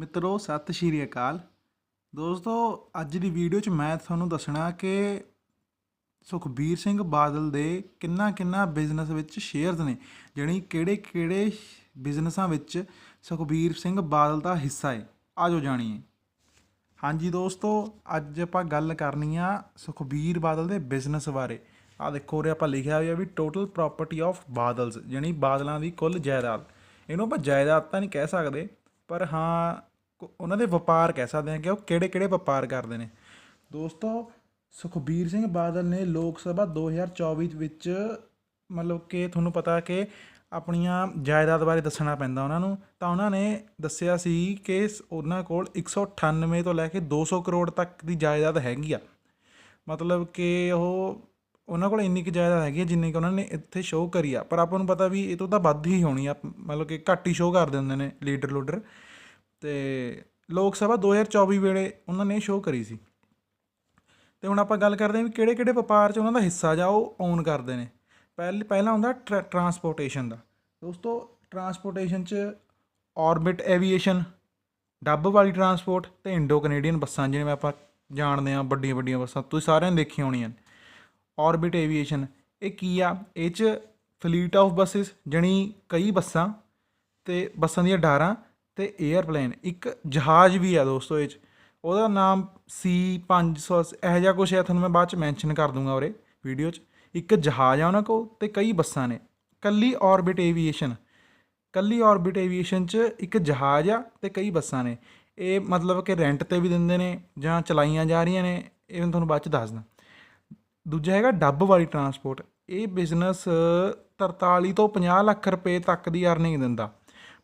ਮਿੱਤਰੋ, ਸਤਿ ਸ਼੍ਰੀ ਅਕਾਲ। ਦੋਸਤੋ, ਅੱਜ ਦੀ ਵੀਡੀਓ 'ਚ ਮੈਂ ਤੁਹਾਨੂੰ ਦੱਸਣਾ ਕਿ ਸੁਖਬੀਰ ਸਿੰਘ ਬਾਦਲ ਦੇ ਕਿੰਨਾ ਕਿੰਨਾ ਬਿਜ਼ਨਸ ਵਿੱਚ ਸ਼ੇਅਰਸ ਨੇ, ਜਾਣੀ ਕਿਹੜੇ ਕਿਹੜੇ ਬਿਜ਼ਨਸਾਂ ਵਿੱਚ ਸੁਖਬੀਰ ਸਿੰਘ ਬਾਦਲ ਦਾ ਹਿੱਸਾ ਹੈ ਆਜੋ ਜਾਣੀਏ। ਹਾਂਜੀ ਦੋਸਤੋ, ਅੱਜ ਆਪਾਂ ਗੱਲ ਕਰਨੀ ਆ ਸੁਖਬੀਰ ਬਾਦਲ ਦੇ ਬਿਜ਼ਨਸ ਬਾਰੇ। ਆ ਦੇਖੋ ਉਰੇ ਆਪਾਂ ਲਿਖਿਆ ਹੋਇਆ ਵੀ ਟੋਟਲ ਪ੍ਰਾਪਰਟੀ ਆਫ ਬਾਦਲਸ, ਜਾਣੀ ਬਾਦਲਾਂ ਦੀ ਕੁੱਲ ਜਾਇਦਾਦ। ਇਹਨੂੰ ਆਪਾਂ ਜਾਇਦਾਦ ਤਾਂ ਨਹੀਂ ਕਹਿ ਸਕਦੇ, ਪਰ ਹਾਂ ਉਹਨਾਂ ਦੇ ਵਪਾਰ ਕਹਿ ਸਕਦੇ ਹਾਂ ਕਿ ਉਹ ਕਿਹੜੇ ਕਿਹੜੇ ਵਪਾਰ ਕਰਦੇ ਨੇ। ਦੋਸਤੋ, ਸੁਖਬੀਰ ਸਿੰਘ ਬਾਦਲ ਨੇ ਲੋਕ ਸਭਾ 2024 ਵਿੱਚ ਮਤਲਬ ਕਿ ਤੁਹਾਨੂੰ ਪਤਾ ਕਿ ਆਪਣੀਆਂ ਜਾਇਦਾਦ ਬਾਰੇ ਦੱਸਣਾ ਪੈਂਦਾ ਉਹਨਾਂ ਨੂੰ। ਤਾਂ ਉਹਨਾਂ ਨੇ ਦੱਸਿਆ ਸੀ ਕਿ ਉਹਨਾਂ ਕੋਲ 198 ਤੋਂ ਲੈ ਕੇ 200 ਕਰੋੜ ਤੱਕ ਦੀ ਜਾਇਦਾਦ ਹੈਗੀ ਆ। ਮਤਲਬ ਕਿ ਉਹ ਉਹਨਾਂ ਕੋਲ ਇੰਨੀ ਕੁ ਜਾਇਦਾਦ ਹੈਗੀ ਆ ਜਿੰਨੀ ਕਿ ਉਹਨਾਂ ਨੇ ਇੱਥੇ ਸ਼ੋਅ ਕਰੀ ਆ। ਪਰ ਆਪਾਂ ਨੂੰ ਪਤਾ ਵੀ ਇਹ ਤੋਂ ਤਾਂ ਵੱਧ ਹੀ ਹੋਣੀ ਆ। ਮਤਲਬ ਕਿ ਘੱਟ ਹੀ ਸ਼ੋਅ ਕਰ ਦਿੰਦੇ ਨੇ ਲੀਡਰ ਲੂਡਰ। ਤੇ ਲੋਕ ਸਭਾ 2024 ਵੇਲੇ ਉਹਨਾਂ ਨੇ ਸ਼ੋਅ ਕਰੀ ਸੀ। ਤੇ ਹੁਣ ਆਪਾਂ ਗੱਲ ਕਰਦੇ ਹਾਂ ਵੀ ਕਿਹੜੇ ਕਿਹੜੇ ਵਪਾਰ 'ਚ ਉਹਨਾਂ ਦਾ ਹਿੱਸਾ ਜਾਂ ਉਹ ਓਨ ਕਰਦੇ ਨੇ। ਪਹਿਲ, ਪਹਿਲਾ ਹੁੰਦਾ ਟਰ- ਟਰਾਂਸਪੋਰਟੇਸ਼ਨ ਦਾ। ਦੋਸਤੋ ਟਰਾਂਸਪੋਰਟੇਸ਼ਨ 'ਚ ਆਰਬਿਟ ਐਵੀਏਸ਼ਨ ਡੱਬ ਵਾਲੀ ਟਰਾਂਸਪੋਰਟ ਤੇ ਇੰਡੋ ਕੈਨੇਡੀਅਨ ਬੱਸਾਂ ਜਿਵੇਂ ਆਪਾਂ ਜਾਣਦੇ ਆ ਵੱਡੀਆਂ ਵੱਡੀਆਂ ਬੱਸਾਂ, ਤੁਸੀਂ ਸਾਰਿਆਂ ਨੇ ਦੇਖੀਆਂ ਹੋਣੀਆਂ ਨੇ। ਆਰਬਿਟ ਐਵੀਏਸ਼ਨ ਇਹ ਕੀ ਆ? ਇਹ 'ਚ ਫਲੀਟ ਆਫ ਬੱਸਸ ਜਣੀ ਕਈ ਬੱਸਾਂ ਤੇ ਬੱਸਾਂ ਦੀਆਂ ਡਾਰਾਂ ਤੇ 에ਅਰਪਲੇਨ ਇੱਕ ਜਹਾਜ਼ ਵੀ ਆ ਦੋਸਤੋ ਇਹ 'ਚ। ਉਹਦਾ ਨਾਮ C500 ਇਹੋ ਜਿਹਾ ਕੁਛ ਹੈ ਤੁਹਾਨੂੰ ਮੈਂ ਬਾਅਦ ਚ ਮੈਂਸ਼ਨ ਕਰ ਦੂੰਗਾ ਉਰੇ ਵੀਡੀਓ 'ਚ। ਇੱਕ ਜਹਾਜ਼ ਆ ਉਹਨਾਂ ਕੋਲ ਤੇ ਕਈ ਬੱਸਾਂ ਨੇ। ਕੱਲੀ ਆਰਬਿਟ ਏਵੀਏਸ਼ਨ ਕੱਲੀ ਆਰਬਿਟ ਏਵੀਏਸ਼ਨ 'ਚ ਇੱਕ ਜਹਾਜ਼ ਆ ਤੇ ਕਈ ਬੱਸਾਂ ਨੇ। ਇਹ ਮਤਲਬ ਕਿ ਰੈਂਟ ਤੇ ਵੀ ਦਿੰਦੇ ਨੇ ਜਾਂ ਚਲਾਈਆਂ ਜਾ ਰਹੀਆਂ ਨੇ, ਇਹ ਮੈਂ ਤੁਹਾਨੂੰ ਬਾਅਦ ਚ ਦੱਸਦਾ। ਦੂਜਾ ਹੈਗਾ ਡੱਬ ਵਾਲੀ ਟਰਾਂਸਪੋਰਟ ਇਹ ਬਿਜ਼ਨਸ 43 ਤੋਂ 50 ਲੱਖ ਰੁਪਏ ਤੱਕ ਦੀ ਅਰਨਿੰਗ ਦਿੰਦਾ।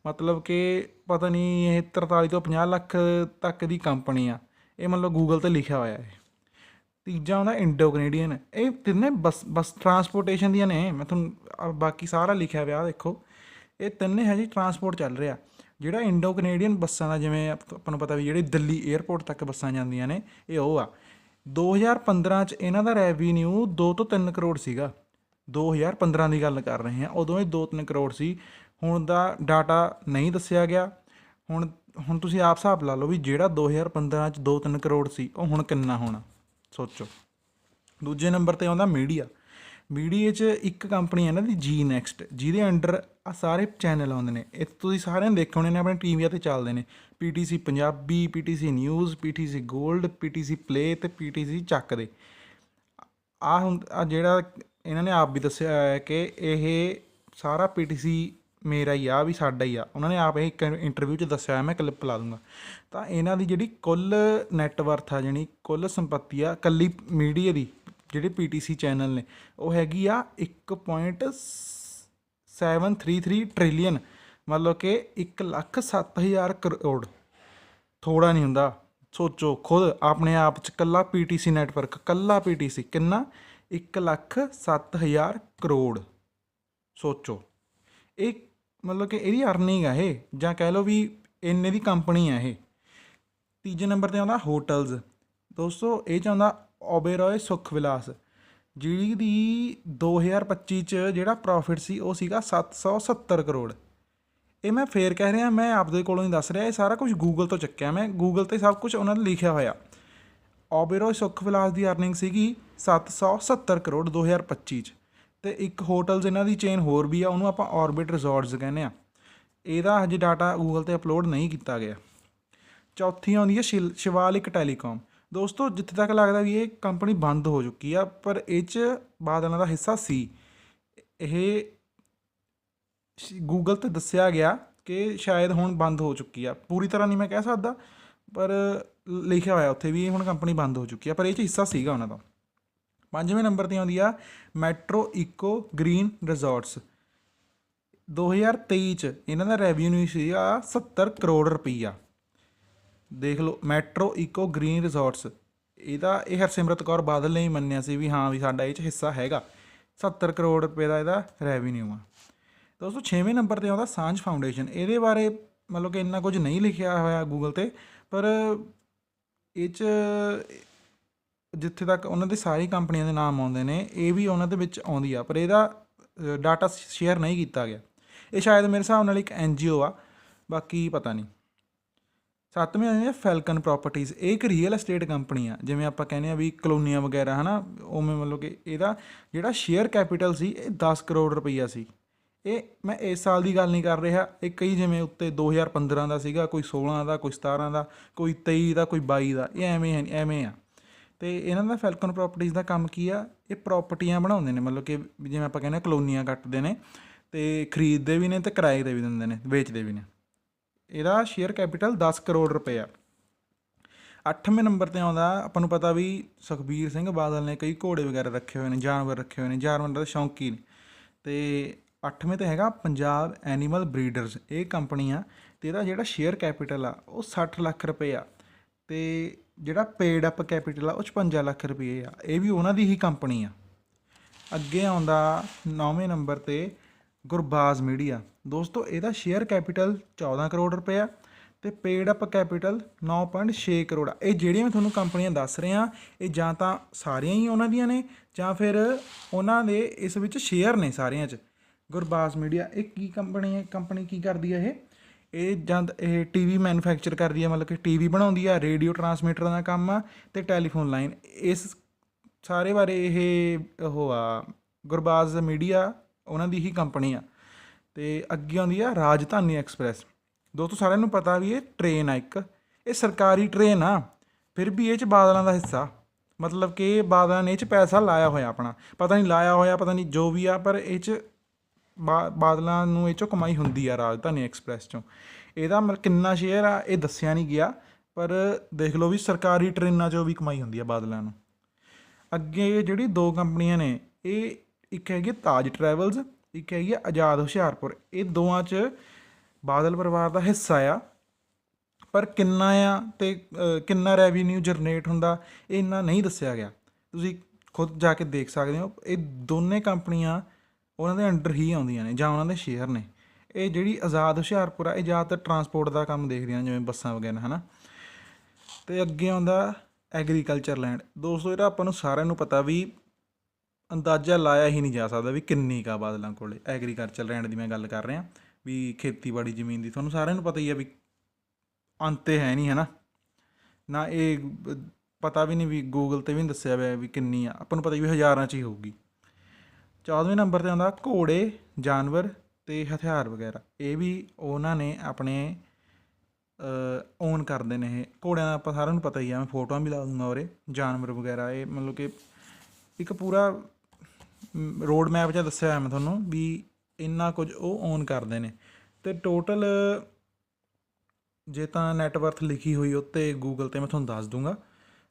ਮਤਲਬ ਕਿ ਪਤਾ ਨਹੀਂ ਇਹ 43 ਤੋਂ 50 ਲੱਖ ਤੱਕ ਦੀ ਕੰਪਨੀ ਆ। ਇਹ ਮਤਲਬ ਗੂਗਲ ਤੇ ਲਿਖਿਆ ਹੋਇਆ ਹੈ ਤੀਜਾ ਹੁੰਦਾ ਇੰਡੋ ਕੈਨੇਡੀਅਨ ਇਹ ਤਿੰਨੇ ਬਸ ਬਸ ਟਰਾਂਸਪੋਰਟੇਸ਼ਨ ਦੀਆਂ ਨੇ। ਮੈਂ ਤੁਹਾਨੂੰ ਬਾਕੀ ਸਾਰਾ ਲਿਖਿਆ ਹੋਇਆ ਦੇਖੋ। ਇਹ ਤਿੰਨੇ ਹੈ ਜੀ ਟਰਾਂਸਪੋਰਟ ਚੱਲ ਰਿਹਾ। ਜਿਹੜਾ ਇੰਡੋ ਕੈਨੇਡੀਅਨ ਬੱਸਾਂ ਦਾ, ਜਿਵੇਂ ਆਪਾਂ ਨੂੰ ਪਤਾ ਵੀ ਜਿਹੜੀ ਦਿੱਲੀ 에ਅਰਪੋਰਟ ਤੱਕ ਬੱਸਾਂ ਜਾਂਦੀਆਂ ਨੇ, ਇਹ ਉਹ ਆ। 2015 ਚ ਇਹਨਾਂ ਦਾ ਰੈਵਨਿਊ 2 ਤੋਂ 3 ਕਰੋੜ ਸੀਗਾ। 2015 ਦੀ ਗੱਲ ਕਰ ਰਹੇ ਹਾਂ। ਉਦੋਂ ਇਹ 2-3 ਕਰੋੜ ਸੀ। ਹੁਣ ਦਾ ਡਾਟਾ ਨਹੀਂ ਦੱਸਿਆ ਗਿਆ। ਹੁਣ ਹੁਣ ਤੁਸੀਂ ਆਪ ਹਿਸਾਬ ਲਾ ਲਓ ਵੀ ਜਿਹੜਾ 2015 ਚ 2-3 ਕਰੋੜ ਸੀ, ਉਹ ਹੁਣ ਕਿੰਨਾ ਹੋਣਾ? ਸੋਚੋ। ਦੂਜੇ ਨੰਬਰ ਤੇ ਆਉਂਦਾ ਮੀਡੀਆ। ਮੀਡੀਆ 'ਚ ਇੱਕ ਕੰਪਨੀ ਹੈ ਨਾ ਦੀ ਜੀ ਨੈਕਸਟ ਜਿਹਦੇ ਅੰਡਰ ਆ ਸਾਰੇ ਚੈਨਲ ਆਉਂਦੇ ਨੇ। ਇਹ ਤੁਸੀਂ ਸਾਰਿਆਂ ਨੇ ਦੇਖੇ ਹੋਣੇ ਨੇ, ਆਪਣੇ ਟੀਵੀਆਂ ਤੇ ਚੱਲਦੇ ਨੇ। PTC Punjabi, PTC news, PTC 골ਡ ਪੀਟੀਸੀ ਪਲੇ ਤੇ ਪੀਟੀਸੀ ਚੱਕ ਦੇ। ਆ ਹੁਣ ਆ ਜਿਹੜਾ ਇਹਨਾਂ ਨੇ ਆਪ ਵੀ ਦੱਸਿਆ ਹੋਇਆ ਹੈ ਕਿ ਇਹ ਸਾਰਾ ਪੀਟੀਸੀ ਮੇਰਾ ਹੀ ਆ, ਵੀ ਸਾਡਾ ਹੀ ਆ। ਉਹਨਾਂ ਨੇ ਆਪ ਇਹ ਇੱਕ ਇੰਟਰਵਿਊ 'ਚ ਦੱਸਿਆ, ਮੈਂ ਕਲਿੱਪ ਲਾ ਦੂੰਗਾ। ਤਾਂ ਇਹਨਾਂ ਦੀ ਜਿਹੜੀ ਕੁੱਲ ਨੈਟਵਰਥ ਆ, ਜਾਣੀ ਕੁੱਲ ਸੰਪਤੀ ਆ ਕੱਲੀ ਮੀਡੀਆ ਦੀ, ਜਿਹੜੇ ਪੀਟੀਸੀ ਚੈਨਲ ਨੇ, ਉਹ ਹੈਗੀ ਆ 1.733 ਟ੍ਰਿਲੀਅਨ ਮਤਲਬ ਕਿ 1 ਲੱਖ 7000 ਕਰੋੜ। ਥੋੜਾ ਨਹੀਂ ਹੁੰਦਾ। ਸੋਚੋ, ਖੁਦ ਆਪਣੇ ਆਪ ਚ ਕੱਲਾ ਪੀਟੀਸੀ ਨੈਟਵਰਕ ਕੱਲਾ ਪੀਟੀਸੀ ਕਿੰਨਾ? 1 ਲੱਖ 7000 ਕਰੋੜ। ਸੋਚੋ। ਇਹ ਮਤਲਬ ਕਿ ਇਹਦੀ ਅਰਨਿੰਗ ਆ ਇਹ, ਜਾਂ ਕਹਿ ਲਓ ਵੀ ਇੰਨੇ ਦੀ ਕੰਪਨੀ ਆ ਇਹ। ਤੀਜੇ ਨੰਬਰ ਤੇ ਆਉਂਦਾ ਹੋਟਲਸ ਦੋਸਤੋ, ਇਹ ਚ ਆਉਂਦਾ ਓਬੇਰੋਏ ਸੁਖ ਵਿਲਾਸ ਜਿਹੜੀ ਦੀ 2025 ਚ ਜਿਹੜਾ ਪ੍ਰੋਫਿਟ ਸੀ, ਉਹ ਸੀਗਾ 770 ਕਰੋੜ। ਇਹ ਮੈਂ ਫੇਰ ਕਹਿ ਰਿਹਾ, ਮੈਂ ਆਪਦੇ ਕੋਲੋਂ ਹੀ ਦੱਸ ਰਿਹਾ, ਇਹ ਸਾਰਾ ਕੁਝ ਗੂਗਲ ਤੋਂ ਚੱਕਿਆ ਮੈਂ। ਗੂਗਲ ਤੇ ਸਭ ਕੁਝ ਉਹਨਾਂ ਨੇ ਲਿਖਿਆ ਹੋਇਆ। ਓਬੇਰੋਏ ਸੁਖ ਵਿਲਾਸ ਦੀ ਅਰਨਿੰਗ ਸੀਗੀ 770 ਕਰੋੜ 2025 ਚ। ਤੇ ਇੱਕ ਹੋਟਲਸ ਇਹਨਾਂ ਦੀ ਚੇਨ ਹੋਰ ਵੀ ਆ, ਉਹਨੂੰ ਆਪਾਂ ਆਰਬਿਟ ਰਿਜ਼ੋਰਟਸ ਕਹਿੰਦੇ ਆ। ਇਹਦਾ ਹਜੇ ਡਾਟਾ ਗੂਗਲ ਤੇ ਅਪਲੋਡ ਨਹੀਂ ਕੀਤਾ ਗਿਆ। ਚੌਥੀ ਆਉਂਦੀ ਹੈ ਸ਼ਿਲ- ਸ਼ਿਵਾਲਿਕ ਟੈਲੀਕਾਮ। ਦੋਸਤੋ, ਜਿੱਥੇ ਤੱਕ ਲੱਗਦਾ ਵੀ ਇਹ ਕੰਪਨੀ ਬੰਦ ਹੋ ਚੁੱਕੀ ਆ, ਪਰ ਇਹ 'ਚ ਬਾਦਲਾਂ ਦਾ ਹਿੱਸਾ ਸੀ। ਇਹ ਗੂਗਲ ਤੇ ਦੱਸਿਆ ਗਿਆ ਕਿ ਸ਼ਾਇਦ ਹੁਣ ਬੰਦ ਹੋ ਚੁੱਕੀ ਆ। ਪੂਰੀ ਤਰ੍ਹਾਂ ਨਹੀਂ ਮੈਂ ਕਹਿ ਸਕਦਾ, ਪਰ ਲਿਖਿਆ ਹੋਇਆ ਉੱਥੇ ਵੀ ਇਹ ਹੁਣ ਕੰਪਨੀ ਬੰਦ ਹੋ ਚੁੱਕੀ ਆ, ਪਰ ਇਹ 'ਚ ਹਿੱਸਾ ਸੀਗਾ ਉਹਨਾਂ ਦਾ। ਪੰਜਵੇਂ ਨੰਬਰ ਤੇ ਆਉਂਦੀ ਆ, ਮੈਟਰੋ ਇਕੋ ਗ੍ਰੀਨ ਰਿਜ਼ੋਰਟਸ। 2023 ਚ ਇਹਨਾਂ ਦਾ ਰੈਵਨਿਊ ਸੀਗਾ 70 ਕਰੋੜ ਰੁਪਈਆ। ਦੇਖ ਲਓ, ਮੈਟਰੋ ਇਕੋ ਗ੍ਰੀਨ ਰਿਜ਼ੋਰਟਸ। ਇਹਦਾ ਇਹ ਹਰਸਿਮਰਤ ਕੌਰ ਬਾਦਲ ਨੇ ਹੀ ਮੰਨਿਆ ਸੀ ਵੀ ਹਾਂ ਵੀ ਸਾਡਾ ਇਹ ਚ ਹਿੱਸਾ ਹੈਗਾ। 70 ਕਰੋੜ ਰੁਪਏ ਦਾ ਇਹਦਾ ਰੈਵਨਿਊ ਆ। ਦੋਸਤੋ 6ਵੇਂ ਨੰਬਰ ਤੇ ਆਉਂਦਾ ਸਾਂਝ ਫਾਊਂਡੇਸ਼ਨ ਇਹਦੇ ਬਾਰੇ ਮਤਲਬ ਕਿ ਇੰਨਾ ਕੁਝ ਨਹੀਂ ਲਿਖਿਆ ਹੋਇਆ ਗੂਗਲ ਤੇ, ਪਰ ਇਹ ਚ ਜਿੱਥੇ ਤੱਕ ਉਹਨਾਂ ਦੇ ਸਾਰੀ ਕੰਪਨੀਆਂ ਦੇ ਨਾਮ ਆਉਂਦੇ ਨੇ, ਇਹ ਵੀ ਉਹਨਾਂ ਦੇ ਵਿੱਚ ਆਉਂਦੀ ਆ, ਪਰ ਇਹਦਾ ਡਾਟਾ ਸ਼ੇਅਰ ਨਹੀਂ ਕੀਤਾ ਗਿਆ। ਇਹ ਸ਼ਾਇਦ ਮੇਰੇ ਹਿਸਾਬ ਨਾਲ ਇੱਕ ਐਨਜੀਓ ਆ, ਬਾਕੀ ਪਤਾ ਨਹੀਂ। ਸੱਤਵੇਂ ਆਉਂਦੇ ਆ ਫੈਲਕਨ ਪ੍ਰਾਪਰਟੀਜ਼ ਇਹ ਇੱਕ ਰੀਅਲ ਐਸਟੇਟ ਕੰਪਨੀ ਆ, ਜਿਵੇਂ ਆਪਾਂ ਕਹਿੰਦੇ ਆ ਵੀ ਕਲੋਨੀਆਂ ਵਗੈਰਾ, ਹਨਾ, ਉਵੇਂ ਮਤਲਬ ਕਿ ਇਹਦਾ ਜਿਹੜਾ ਸ਼ੇਅਰ ਕੈਪੀਟਲ ਸੀ, ਇਹ 10 ਕਰੋੜ ਰੁਪਈਆ ਸੀ। ਇਹ, ਮੈਂ ਇਸ ਸਾਲ ਦੀ ਗੱਲ ਨਹੀਂ ਕਰ ਰਿਹਾ, ਇਹ ਕਈ ਜਿਵੇਂ ਉੱਤੇ 2015 ਦਾ ਸੀਗਾ, ਕੋਈ 16 ਦਾ, ਕੋਈ 17 ਦਾ, ਕੋਈ 23 ਦਾ, ਕੋਈ 22 ਦਾ, ਇਹ ਐਵੇਂ ਹੈ, ਐਵੇਂ ਆ। ਅਤੇ ਇਹਨਾਂ ਦਾ ਫੈਲਕਨ ਪ੍ਰਾਪਰਟੀਜ਼ ਦਾ ਕੰਮ ਕੀ ਆ? ਇਹ ਪ੍ਰਾਪਰਟੀਆਂ ਬਣਾਉਂਦੇ ਨੇ, ਮਤਲਬ ਕਿ ਜਿਵੇਂ ਆਪਾਂ ਕਹਿੰਦੇ ਆ ਕਲੋਨੀਆਂ ਕੱਟਦੇ ਨੇ ਤੇ ਖਰੀਦਦੇ ਵੀ ਨੇ ਤੇ ਕਿਰਾਏ ਦੇ ਵੀ ਦਿੰਦੇ ਨੇ, ਵੇਚਦੇ ਵੀ ਨੇ। ਇਹਦਾ ਸ਼ੇਅਰ ਕੈਪੀਟਲ 10 ਕਰੋੜ ਰੁਪਏ ਆ। 8ਵੇਂ ਨੰਬਰ ਤੇ ਆਉਂਦਾ, ਆਪਾਂ ਨੂੰ ਪਤਾ ਵੀ ਸੁਖਬੀਰ ਸਿੰਘ ਬਾਦਲ ਨੇ ਕਈ ਘੋੜੇ ਵਗੈਰਾ ਰੱਖੇ ਹੋਏ ਨੇ, ਜਾਨਵਰ ਰੱਖੇ ਹੋਏ ਨੇ, ਜਾਨਵਰਾਂ ਦਾ ਸ਼ੌਂਕੀ ਨੇ ਤੇ 8ਵੇਂ ਤੇ ਹੈਗਾ ਪੰਜਾਬ ਐਨੀਮਲ ਬਰੀਡਰਸ ਇਹ ਕੰਪਨੀ ਆ ਤੇ ਇਹਦਾ ਜਿਹੜਾ ਸ਼ੇਅਰ ਕੈਪੀਟਲ ਆ, ਉਹ 60 ਲੱਖ ਰੁਪਏ ਆ। ਤੇ ਜਿਹੜਾ ਪੇਡ ਅਪ ਕੈਪੀਟਲ ਆ, ਉਹ 55 ਲੱਖ ਰੁਪਏ ਆ। ਇਹ ਵੀ ਉਹਨਾਂ ਦੀ ਹੀ ਕੰਪਨੀ ਆ। ਅੱਗੇ ਆਉਂਦਾ 9ਵੇਂ ਨੰਬਰ ਤੇ ਗੁਰਬਾਜ਼ ਮੀਡੀਆ। ਦੋਸਤੋ, ਇਹਦਾ ਸ਼ੇਅਰ ਕੈਪੀਟਲ 14 ਕਰੋੜ ਰੁਪਏ ਆ ਤੇ ਪੇਡ ਅਪ ਕੈਪੀਟਲ 9.6 ਕਰੋੜ ਆ। ਇਹ ਜਿਹੜੀਆਂ ਮੈਂ ਤੁਹਾਨੂੰ ਕੰਪਨੀਆਂ ਦੱਸ ਰਿਹਾ, ਇਹ ਜਾਂ ਤਾਂ ਸਾਰੀਆਂ ਹੀ ਉਹਨਾਂ ਦੀਆਂ ਨੇ, ਜਾਂ ਫਿਰ ਉਹਨਾਂ ਦੇ ਇਸ ਵਿੱਚ ਸ਼ੇਅਰ ਨੇ ਸਾਰਿਆਂ 'ਚ। ਗੁਰਬਾਜ਼ ਮੀਡੀਆ, ਇਹ ਕੀ ਕੰਪਨੀ ਹੈ, ਕੰਪਨੀ ਕੀ ਕਰਦੀ ਹੈ ਇਹ? ਇਹ ਜਦ ਇਹ ਟੀਵੀ ਮੈਨੂਫੈਕਚਰ ਕਰਦੀ ਹੈ ਮਤਲਬ ਕਿ ਟੀਵੀ ਬਣਾਉਂਦੀ ਆ, ਰੇਡੀਓ ਟਰਾਂਸਮਿਟਰ ਦਾ ਕੰਮ ਆ ਤੇ ਟੈਲੀਫੋਨ ਲਾਈਨ। ਇਸ ਸਾਰੇ ਬਾਰੇ ਇਹ ਉਹ ਆ, ਗੁਰਬਾਜ਼ ਮੀਡੀਆ ਉਹਨਾਂ ਦੀ ਹੀ ਕੰਪਨੀ ਆ। ਤੇ ਅੱਗੇ ਆਉਂਦੀ ਆ ਰਾਜਧਾਨੀ ਐਕਸਪ੍ਰੈਸ। ਦੋਸਤੋ, ਸਾਰਿਆਂ ਨੂੰ ਪਤਾ ਵੀ ਇਹ ਟ੍ਰੇਨ ਆ ਇੱਕ। ਇਹ ਸਰਕਾਰੀ ਟ੍ਰੇਨ ਆ, ਫਿਰ ਵੀ ਇਹ ਚ ਬਾਦਲਾਂ ਦਾ ਹਿੱਸਾ। ਮਤਲਬ ਕਿ ਬਾਦਲਾਂ ਨੇ ਇਹ ਚ ਪੈਸਾ ਲਾਇਆ ਹੋਇਆ ਆਪਣਾ। ਪਤਾ ਨਹੀਂ ਲਾਇਆ ਹੋਇਆ, ਪਤਾ ਨਹੀਂ ਜੋ ਵੀ ਆ, ਪਰ ਇਹ ਚ ਬਾਦਲਾਂ ਨੂੰ ਇਹ ਚੋਂ ਕਮਾਈ ਹੁੰਦੀ ਆ ਰਾਜਧਾਨੀ ਐਕਸਪ੍ਰੈਸ ਚੋਂ। ਇਹਦਾ ਮਤਲਬ ਕਿੰਨਾ ਸ਼ੇਅਰ ਆ, ਇਹ ਦੱਸਿਆ ਨਹੀਂ ਗਿਆ, ਪਰ ਦੇਖ ਲਓ ਵੀ ਸਰਕਾਰੀ ਟ੍ਰੇਨਾਂ ਚੋਂ ਵੀ ਕਮਾਈ ਹੁੰਦੀ ਆ ਬਾਦਲਾਂ ਨੂੰ। ਅੱਗੇ ਜਿਹੜੀ ਦੋ ਕੰਪਨੀਆਂ ਨੇ, ਇਹ ਇੱਕ ਹੈਗੀ ਤਾਜ ਟਰੈਵਲਸ ਇੱਕ ਹੈਗੀ ਆਜ਼ਾਦ ਹੁਸ਼ਿਆਰਪੁਰ। ਇਹ ਦੋਵਾਂ 'ਚ ਬਾਦਲ ਪਰਿਵਾਰ ਦਾ ਹਿੱਸਾ ਆ, ਪਰ ਕਿੰਨਾ ਆ ਤੇ ਕਿੰਨਾ ਰੈਵਨਿਊ ਜਨਰੇਟ ਹੁੰਦਾ, ਇਹ ਇੰਨਾ ਨਹੀਂ ਦੱਸਿਆ ਗਿਆ। ਤੁਸੀਂ ਖੁਦ ਜਾ ਕੇ ਦੇਖ ਸਕਦੇ ਹੋ, ਇਹ ਦੋਨੇ ਕੰਪਨੀਆਂ ਉਹਨਾਂ ਦੇ ਅੰਡਰ ਹੀ ਆਉਂਦੀਆਂ ਨੇ ਜਾਂ ਉਹਨਾਂ ਦੇ ਸ਼ੇਅਰ ਨੇ। ਇਹ ਜਿਹੜੀ ਆਜ਼ਾਦ ਹੁਸ਼ਿਆਰਪੁਰ ਆ, ਇਹ ਜ਼ਿਆਦਾਤਰ ਟਰਾਂਸਪੋਰਟ ਦਾ ਕੰਮ ਦੇਖਦੀਆਂ ਜਿਵੇਂ ਬੱਸਾਂ ਵਗੈਰਾ, ਹਨਾ। ਤੇ ਅੱਗੇ ਆਉਂਦਾ ਐਗਰੀਕਲਚਰ ਲੈਂਡ ਦੋਸਤੋ ਇਹਦਾ ਆਪਾਂ ਨੂੰ ਸਾਰਿਆਂ ਨੂੰ ਪਤਾ ਵੀ ਅੰਦਾਜ਼ਾ ਲਾਇਆ ਹੀ ਨਹੀਂ ਜਾ ਸਕਦਾ ਵੀ ਕਿੰਨੀ ਕਾ ਬਾਦਲਾਂ ਕੋਲੇ ਐਗਰੀਕਲਚਰ ਲੈਂਡ ਦੀ ਮੈਂ ਗੱਲ ਕਰ ਰਿਹਾ। ਵੀ ਖੇਤੀਬਾੜੀ ਜ਼ਮੀਨ ਦੀ ਤੁਹਾਨੂੰ ਸਾਰਿਆਂ ਨੂੰ ਪਤਾ ਹੀ ਆ ਵੀ ਅੰਤ ਹੈ ਨਹੀਂ ਹੈ ਨਾ ਇਹ ਪਤਾ ਵੀ ਨਹੀਂ ਵੀ ਗੂਗਲ ਤੇ ਵੀ ਨਹੀਂ ਦੱਸਿਆ ਹੋਇਆ ਵੀ ਕਿੰਨੀ ਆ। ਆਪਾਂ ਨੂੰ ਪਤਾ ਹੀ ਵੀ ਹਜ਼ਾਰਾਂ 'ਚ ਹੀ ਹੋਊਗੀ। 14ਵੇਂ ਨੰਬਰ ਤੇ ਆਉਂਦਾ, ਘੋੜੇ, ਜਾਨਵਰ ਤੇ ਹਥਿਆਰ ਵਗੈਰਾ। ਇਹ ਵੀ ਉਹਨਾਂ ਨੇ ਆਪਣੇ ਓਨ ਕਰਦੇ ਨੇ ਇਹ। ਘੋੜਿਆਂ ਦਾ ਆਪਾਂ ਸਾਰਿਆਂ ਨੂੰ ਪਤਾ ਹੀ ਆ, ਮੈਂ ਫੋਟੋਆਂ ਵੀ ਲਾ ਦੂੰਗਾ ਉਰੇ, ਜਾਨਵਰ ਵਗੈਰਾ, ਇਹ ਮਤਲਬ ਕਿ ਇੱਕ ਪੂਰਾ ਰੋਡ ਮੈਪ 'ਚ ਦੱਸਿਆ ਹੋਇਆ ਮੈਂ ਤੁਹਾਨੂੰ ਵੀ ਇੰਨਾ ਕੁਝ ਉਹ ਓਨ ਕਰਦੇ ਨੇ ਤੇ ਟੋਟਲ ਜੇ ਤਾਂ ਨੈਟਵਰਥ ਲਿਖੀ ਹੋਈ ਉੱਤੇ ਗੂਗਲ ਤੇ ਮੈਂ ਤੁਹਾਨੂੰ ਦੱਸ ਦੂੰਗਾ।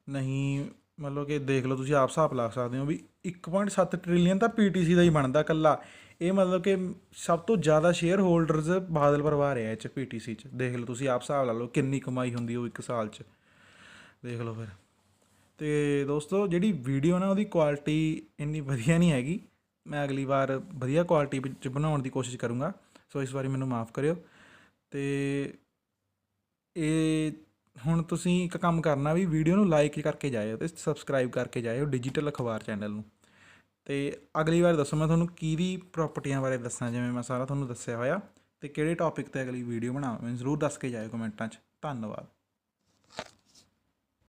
ਨਹੀਂ ਮਤਲਬ ਕਿ ਦੇਖ ਲਓ ਤੁਸੀਂ ਆਪ ਹਿਸਾਬ ਲਾ ਸਕਦੇ ਹੋ ਵੀ 1.7 ਟ੍ਰਿਲੀਅਨ ਤਾਂ ਪੀਟੀਸੀ ਦਾ ਹੀ ਬਣਦਾ ਕੱਲਾ ਇਹ ਮਤਲਬ ਕਿ ਸਭ ਤੋਂ ਜ਼ਿਆਦਾ ਸ਼ੇਅਰ ਹੋਲਡਰਸ ਬਾਦਲ ਪਰਿਵਾਰ ਹੈ ਇਹ ਚ ਪੀਟੀਸੀ ਚ। ਦੇਖ ਲਓ ਤੁਸੀਂ ਆਪ ਹਿਸਾਬ ਲਾ ਲਓ ਕਿੰਨੀ ਕਮਾਈ ਹੁੰਦੀ ਉਹ ਇੱਕ ਸਾਲ ਚ। ਦੇਖ ਲਓ ਫਿਰ। ਤੇ ਦੋਸਤੋ ਜਿਹੜੀ ਵੀਡੀਓ ਨਾ ਉਹਦੀ ਕੁਆਲਿਟੀ ਇੰਨੀ ਵਧੀਆ ਨਹੀਂ ਹੈਗੀ। ਮੈਂ ਅਗਲੀ ਵਾਰ ਵਧੀਆ ਕੁਆਲਿਟੀ ਵਿੱਚ ਬਣਾਉਣ ਦੀ ਕੋਸ਼ਿਸ਼ ਕਰੂੰਗਾ। ਸੋ ਇਸ ਵਾਰੀ ਮੈਨੂੰ ਮਾਫ ਕਰਿਓ। ਤੇ ਇਹ ਹੁਣ ਤੁਸੀਂ ਇੱਕ ਕੰਮ ਕਰਨਾ ਵੀ ਵੀਡੀਓ ਨੂੰ ਲਾਈਕ ਕਰਕੇ ਜਾਇਓ ਤੇ ਸਬਸਕ੍ਰਾਈਬ ਕਰਕੇ ਜਾਇਓ ਡਿਜੀਟਲ ਅਖਬਾਰ ਚੈਨਲ ਨੂੰ। ਤੇ ਅਗਲੀ ਵਾਰ ਦੱਸੋ ਮੈਂ ਤੁਹਾਨੂੰ ਕਿਹਦੀ ਪ੍ਰਾਪਰਟੀਆਂ ਬਾਰੇ ਦੱਸਾਂ, ਜਿਵੇਂ ਮੈਂ ਸਾਰਾ ਤੁਹਾਨੂੰ ਦੱਸਿਆ ਹੋਇਆ ਤੇ ਕਿਹੜੇ ਟੌਪਿਕ ਤੇ ਅਗਲੀ ਵੀਡੀਓ ਬਣਾਵਾਂ, ਮੈਨੂੰ ਜ਼ਰੂਰ ਦੱਸ ਕੇ ਜਾਇਓ ਕਮੈਂਟਾਂ 'ਚ। ਧੰਨਵਾਦ।